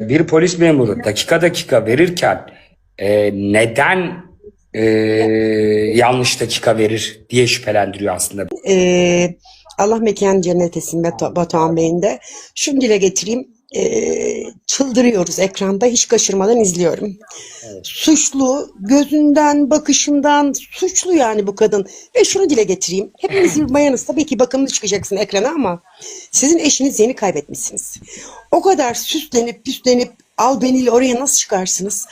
bir polis memuru dakika dakika verirken e, neden e, yanlış dakika verir diye şüphelendiriyor aslında. Ee, Allah mekan cennet etsin Batu- Batuhan Bey'in de. Şunu dile getireyim. Ee, çıldırıyoruz ekranda hiç kaçırmadan izliyorum. Suçlu, gözünden, bakışından suçlu yani bu kadın. Ve şunu dile getireyim. Hepiniz bir bayanız tabii ki bakımlı çıkacaksın ekrana ama sizin eşiniz yeni kaybetmişsiniz. O kadar süslenip püslenip albeniyle oraya nasıl çıkarsınız?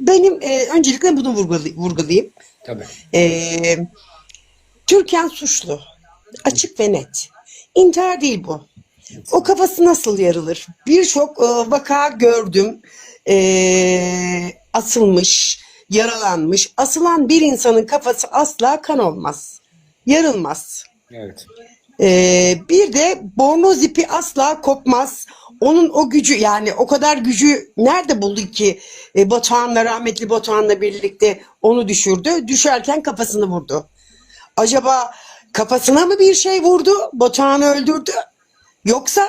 Benim e, öncelikle bunu vurgulay- vurgulayayım. Tabii. Ee, Türkan suçlu. Açık ve net. İntihar değil bu. O kafası nasıl yarılır? Birçok e, vaka gördüm. Ee, asılmış, yaralanmış. Asılan bir insanın kafası asla kan olmaz. Yarılmaz. Evet. Ee, bir de bornoz ipi asla kopmaz. Onun o gücü yani o kadar gücü nerede buldu ki e, Batuhan'la rahmetli Batuhan'la birlikte onu düşürdü. Düşerken kafasını vurdu. Acaba kafasına mı bir şey vurdu? Batuhan'ı öldürdü. Yoksa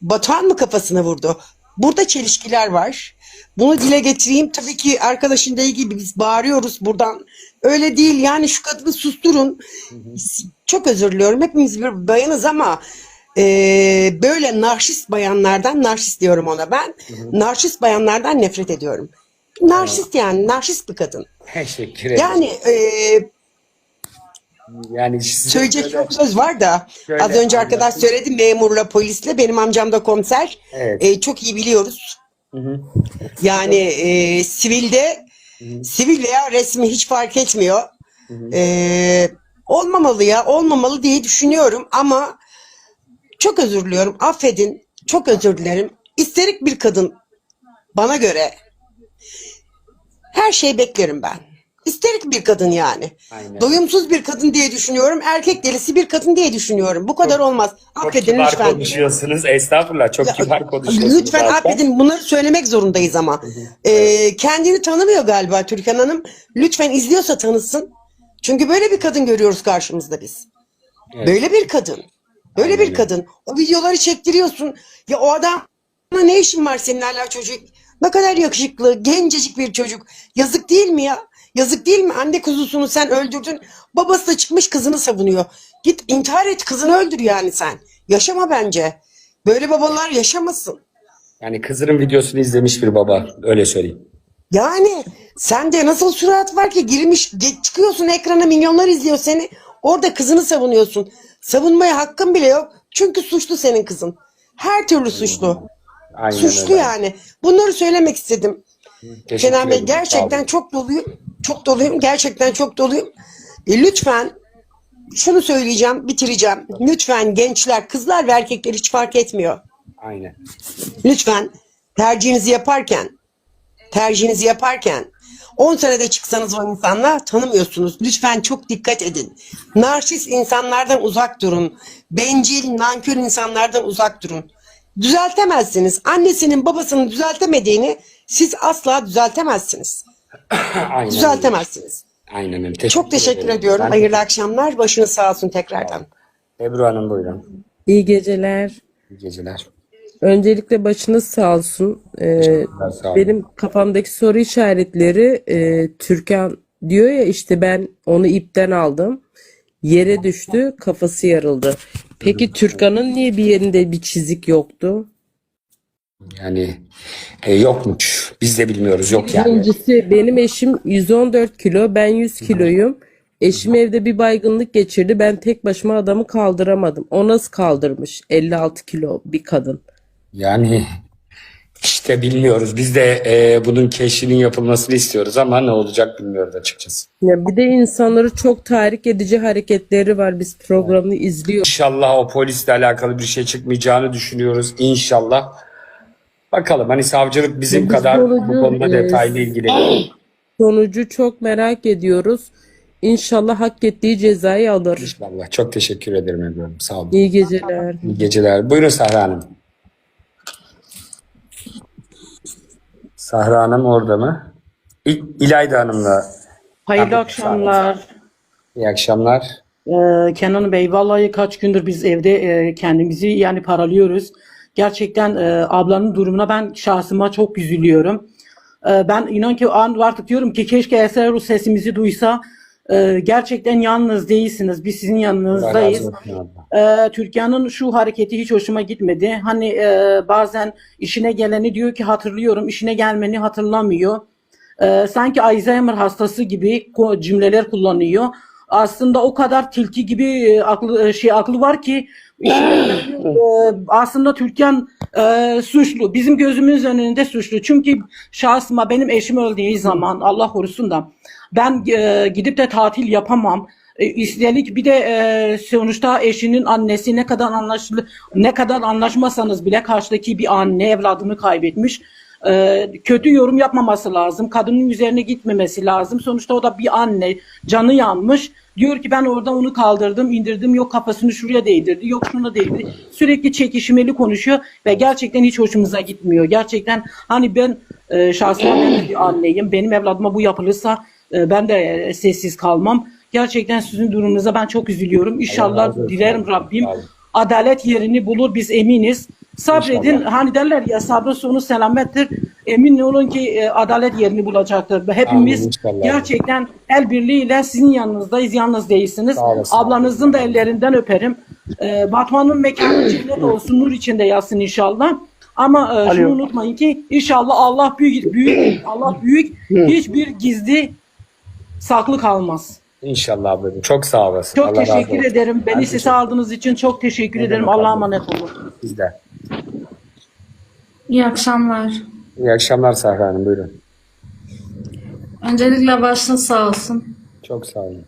Batuhan mı kafasına vurdu? Burada çelişkiler var. Bunu dile getireyim. Tabii ki arkadaşın dediği gibi biz bağırıyoruz buradan. Öyle değil yani şu kadını susturun. Çok özür diliyorum. Hepimiz bir bayanız ama e, böyle narşist bayanlardan, narşist diyorum ona ben. Narşist bayanlardan nefret ediyorum. Narşist yani, narşist bir kadın. Teşekkür ederim. Yani e, yani söyleyecek çok söz var da Şöyle az önce arkadaş anlatayım. söyledi memurla polisle benim amcam da komiser. Evet. E, çok iyi biliyoruz. Yani e, sivilde sivil veya resmi hiç fark etmiyor. E, olmamalı ya olmamalı diye düşünüyorum ama çok özür diliyorum affedin çok özür dilerim. İsterik bir kadın bana göre her şeyi beklerim ben. İsterik bir kadın yani. Aynen. Doyumsuz bir kadın diye düşünüyorum. Erkek delisi bir kadın diye düşünüyorum. Bu kadar olmaz. Çok Affedin kibar lütfen. konuşuyorsunuz. Estağfurullah. Çok Ya, kibar konuşuyorsunuz. Lütfen zaten. affedin bunları söylemek zorundayız ama. Ee, kendini tanımıyor galiba Türkan Hanım. Lütfen izliyorsa tanısın. Çünkü böyle bir kadın görüyoruz karşımızda biz. Evet. Böyle bir kadın. Böyle Aynen bir kadın. O videoları çektiriyorsun. Ya o adam ne işin var senin hala çocuk? Ne kadar yakışıklı, gencecik bir çocuk. Yazık değil mi ya? Yazık değil mi? Anne kuzusunu sen öldürdün. Babası da çıkmış kızını savunuyor. Git intihar et kızını öldür yani sen. Yaşama bence. Böyle babalar yaşamasın. Yani kızının videosunu izlemiş bir baba. Öyle söyleyeyim. Yani sende nasıl surat var ki girmiş çıkıyorsun ekrana milyonlar izliyor seni. Orada kızını savunuyorsun. Savunmaya hakkın bile yok. Çünkü suçlu senin kızın. Her türlü suçlu. Aynen Suçlu öyle. yani. Bunları söylemek istedim. Kenan Bey gerçekten çok doluyum. Çok doluyum. Gerçekten çok doluyum. E, lütfen şunu söyleyeceğim, bitireceğim. Lütfen gençler, kızlar ve erkekler hiç fark etmiyor. Aynen. Lütfen tercihinizi yaparken tercihinizi yaparken 10 senede çıksanız o insanla tanımıyorsunuz. Lütfen çok dikkat edin. Narşist insanlardan uzak durun. Bencil, nankör insanlardan uzak durun. Düzeltemezsiniz. Annesinin babasının düzeltemediğini siz asla düzeltemezsiniz. Aynen. Düzeltemezsiniz. Aynen öyle. Çok teşekkür ederim. ediyorum. Ben- Hayırlı akşamlar. Başınız sağ olsun tekrardan. Ebru Hanım buyurun. İyi geceler. İyi geceler. Öncelikle başınız sağ olsun. Ee, Sağ olun. benim kafamdaki soru işaretleri e, Türkan diyor ya işte ben onu ipten aldım. Yere düştü, kafası yarıldı. Peki Türkan'ın niye bir yerinde bir çizik yoktu? Yani e, yokmuş. Biz de bilmiyoruz. Yok yani. İkincisi benim eşim 114 kilo, ben 100 kiloyum. Eşim evde bir baygınlık geçirdi. Ben tek başıma adamı kaldıramadım. O nasıl kaldırmış? 56 kilo bir kadın. Yani işte bilmiyoruz. Biz de e, bunun keşfinin yapılmasını istiyoruz ama ne olacak bilmiyoruz açıkçası. Ya bir de insanları çok tahrik edici hareketleri var. Biz programını izliyoruz. İnşallah o polisle alakalı bir şey çıkmayacağını düşünüyoruz. İnşallah. Bakalım hani savcılık bizim Biz kadar bu sonucu, konuda e, detaylı ilgileniyor. Sonucu çok merak ediyoruz. İnşallah hak ettiği cezayı alır. İnşallah. Çok teşekkür ederim Hanım. Sağ olun. İyi geceler. İyi geceler. Buyurun Sahra Hanım. Sahra Hanım orada mı? İ- İlayda Hanım'la Hayırlı Tabii, akşamlar. iyi akşamlar. Ee, Kenan Bey, vallahi kaç gündür biz evde e, kendimizi yani paralıyoruz. Gerçekten e, ablanın durumuna ben şahsıma çok üzülüyorum. E, ben inan ki an artık diyorum ki keşke Eser Rus sesimizi duysa. E, gerçekten yalnız değilsiniz. Biz sizin yanınızdayız. Ee, Türkiye'nin şu hareketi hiç hoşuma gitmedi. Hani e, bazen işine geleni diyor ki hatırlıyorum, işine gelmeni hatırlamıyor. Ee, sanki Alzheimer hastası gibi cümleler kullanıyor. Aslında o kadar tilki gibi e, aklı e, şey aklı var ki Ee, aslında Türkan e, suçlu. Bizim gözümüz önünde suçlu. Çünkü şahsıma benim eşim öldüğü zaman Allah korusun da ben e, gidip de tatil yapamam. E, Üstelik bir de e, sonuçta eşinin annesi ne kadar anlaşılı ne kadar anlaşmasanız bile karşıdaki bir anne evladını kaybetmiş. E, kötü yorum yapmaması lazım. Kadının üzerine gitmemesi lazım. Sonuçta o da bir anne. Canı yanmış. Diyor ki ben orada onu kaldırdım, indirdim. Yok kafasını şuraya değdirdi. Yok şuna değdirdi. Sürekli çekişmeli konuşuyor ve gerçekten hiç hoşumuza gitmiyor. Gerçekten hani ben e, şahsen ben bir anneyim. Benim evladıma bu yapılırsa e, ben de e, sessiz kalmam. Gerçekten sizin durumunuza ben çok üzülüyorum. Allah İnşallah dilerim Rabbim adalet yerini bulur biz eminiz. Sabredin İnşallah. hani derler ya sabrın sonu selamettir. Emin olun ki e, adalet yerini bulacaktır. Hepimiz Amin, inşallah. gerçekten el birliğiyle sizin yanınızdayız. Yalnız değilsiniz. Ablanızın da ellerinden öperim. E, Batman'ın mekanı cennet olsun. Nur içinde yatsın inşallah. Ama e, şunu Alo. unutmayın ki inşallah Allah büyük büyük Allah büyük hiçbir gizli saklı kalmaz. İnşallah ablacığım. Çok sağ olasın. Çok Allah teşekkür ederim. Ben Beni sese aldığınız için çok teşekkür Ne ederim. Allah'a emanet olun. Biz de. İyi akşamlar. İyi akşamlar Sahra Hanım. Buyurun. Öncelikle başın sağ olsun. Çok sağ olun.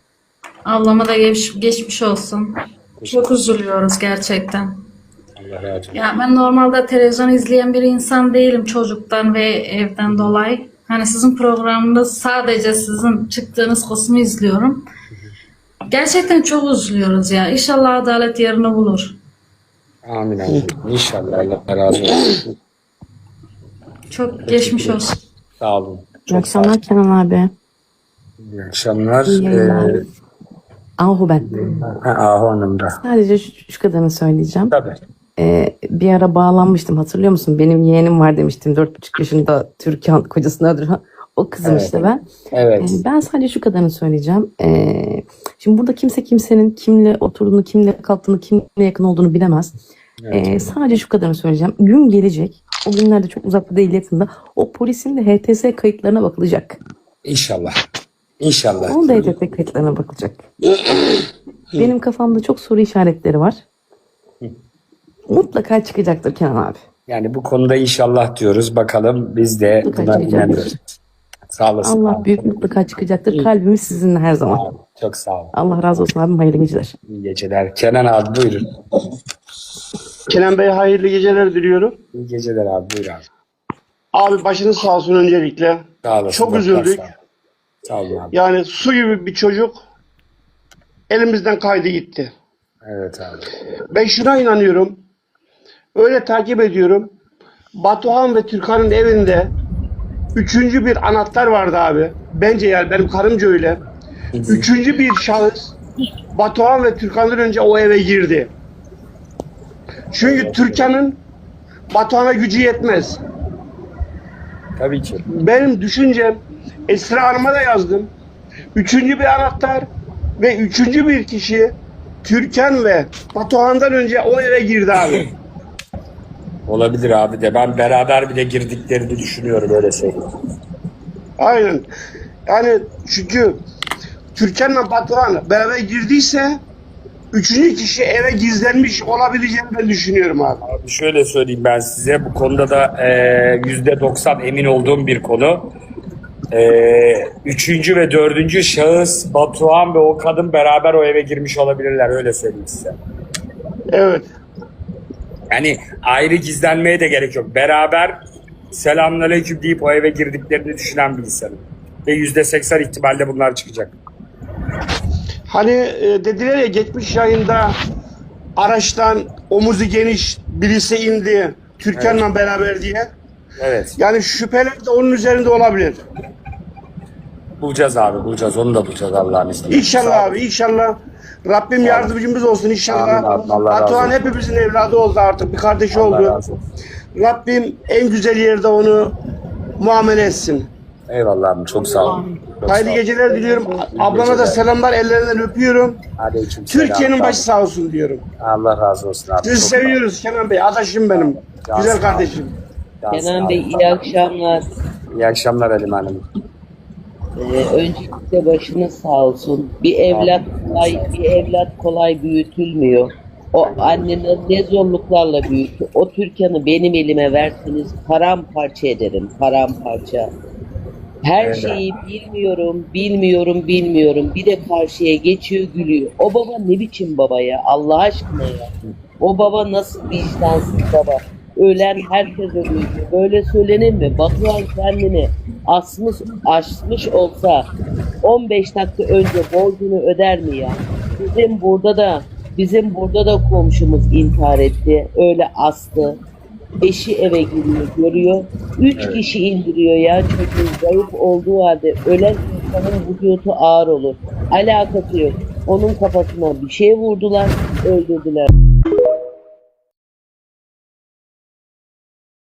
Ablama da geç, geçmiş olsun. Çok üzülüyoruz gerçekten. Allah razı olsun. Ya ben normalde televizyon izleyen bir insan değilim çocuktan ve evden dolayı. Hani sizin programınız sadece sizin çıktığınız kısmı izliyorum. Gerçekten çok üzülüyoruz ya. İnşallah adalet yerini bulur. Amin amin. İnşallah Allah razı olsun. Çok geçmiş olsun. Sağ olun. İyi Çok sağ olun. akşamlar Kenan abi. İyi akşamlar. İyi yayınlar. Ee, Ahu ben. ha, Ahu Hanım da. Sadece şu, şu kadarını söyleyeceğim. Tabii. Ee, bir ara bağlanmıştım hatırlıyor musun? Benim yeğenim var demiştim. Dört buçuk yaşında Türkan kocasını öldüren. O kızım Evet. işte ben. Evet. Ee, ben sadece şu kadarını söyleyeceğim. Ee, şimdi burada kimse kimsenin kimle oturduğunu, kimle kalktığını, kimle yakın olduğunu bilemez. Evet. Ee, sadece şu kadarını söyleyeceğim. Gün gelecek. O günlerde çok uzakta değil yakında. O polisin de HTS kayıtlarına bakılacak. İnşallah. İnşallah. Onun da HTS kayıtlarına bakılacak. Benim kafamda çok soru işaretleri var. Mutlaka çıkacaktır Kenan abi. Yani bu konuda inşallah diyoruz. Bakalım biz de Mutlaka buna inanıyoruz. Sağ olasın. Allah abi. büyük mutlaka çıkacaktır. Kalbimiz sizinle her zaman. Abi, Çok sağ ol. Allah razı olsun abim. Hayırlı geceler. İyi geceler. Kenan abi buyurun. Kenan Bey hayırlı geceler diliyorum. İyi geceler abi buyur abi. Abi başınız sağ olsun öncelikle. Sağ olasın. Çok üzüldük. Sağ, sağ olun abi. Yani su gibi bir çocuk elimizden kaydı gitti. Evet abi. Ben şuna inanıyorum. Öyle takip ediyorum. Batuhan ve Türkan'ın evinde üçüncü bir anahtar vardı abi. Bence yani benim karımca öyle. Üçüncü bir şahıs Batuhan ve Türkan'dan önce o eve girdi. Çünkü Türkan'ın Batuhan'a gücü yetmez. Tabii ki. Benim düşüncem Esra Hanım'a da yazdım. Üçüncü bir anahtar ve üçüncü bir kişi Türkan ve Batuhan'dan önce o eve girdi abi. Olabilir abi de. Ben beraber bile girdiklerini düşünüyorum öyle söyleyeyim. Aynen. Yani çünkü Türkan'la Batuhan beraber girdiyse üçüncü kişi eve gizlenmiş olabileceğini ben düşünüyorum abi. Abi şöyle söyleyeyim ben size. Bu konuda da e, yüzde doksan emin olduğum bir konu. E, üçüncü ve dördüncü şahıs Batuhan ve o kadın beraber o eve girmiş olabilirler. Öyle söyleyeyim size. Evet. Yani ayrı gizlenmeye de gerek yok. Beraber selamünaleyküm deyip o eve girdiklerini düşünen bir insanım. Ve yüzde seksen ihtimalle bunlar çıkacak. Hani e, dediler ya geçmiş yayında araçtan omuzu geniş birisi indi Türkan'la beraber diye. Evet. Yani şüpheler de onun üzerinde olabilir. Bulacağız abi bulacağız. Onu da bulacağız Allah'ın izniyle. İnşallah abi inşallah Rabbim yardımcımız olsun inşallah. Amin abi, Allah razı Batuhan olsun. hepimizin evladı oldu artık. Bir kardeşi Allah oldu. razı olsun. Rabbim en güzel yerde onu muamele etsin. Eyvallah abi çok sağ olun. Hayırlı geceler diliyorum. Ablana da selamlar. Ellerinden öpüyorum. Aleyküm. Türkiye'nin başı sağ olsun diyorum. Allah razı olsun abi. Sizi seviyoruz Kenan Bey. Adaşım benim. Cansın Güzel kardeşim. Kenan. Bey iyi akşamlar. İyi akşamlar Elim Hanım. Ee, öncelikle başınız sağ olsun. Bir evlat kolay, bir evlat kolay büyütülmüyor. O annenin ne zorluklarla büyüttü. O Türkan'ı benim elime verseniz paramparça ederim. Paramparça. Her şeyi bilmiyorum, bilmiyorum, bilmiyorum. Bir de karşıya geçiyor, gülüyor. O baba ne biçim baba ya? Allah aşkına ya. O baba nasıl vicdansız baba? Ölen herkes ölüyor. Böyle söylenir mi? Batuhan kendini asmış, aşmış olsa 15 dakika önce borcunu öder mi ya? Bizim burada da bizim burada da komşumuz intihar etti. Öyle astı. Eşi eve giriyor, görüyor. Üç kişi indiriyor ya çocuğun zayıf olduğu halde ölen insanın vücudu ağır olur. Alakası yok. Onun kafasına bir şey vurdular, öldürdüler.